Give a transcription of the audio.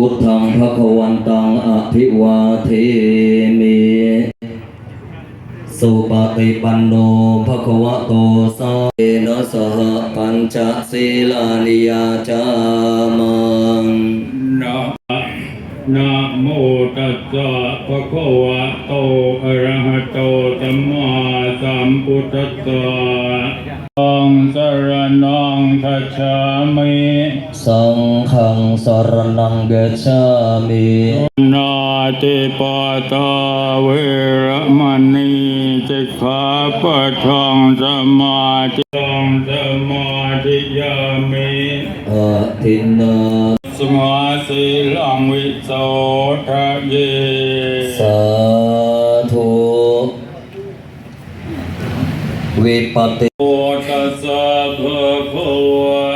พุทธังพระควันตังอภิวาเทมิสุปฏิปันโนภควะโตสาเนะสหปัญจศีลานิยาจามังนะนะโมตัสสะภะคะวะโตอะระหะโตสัมมาสัมพุทธัสสะตังสร ณังคัจฉามิสังฆังสรณังเกจฉามินาติปาตาเวระมณีสิกขาปะทังสมาธิทังสมาธิยามิอะทินนาสมาสีลังวิโสทะเยสา วิปัสสิโอตัสสะภะคะวะ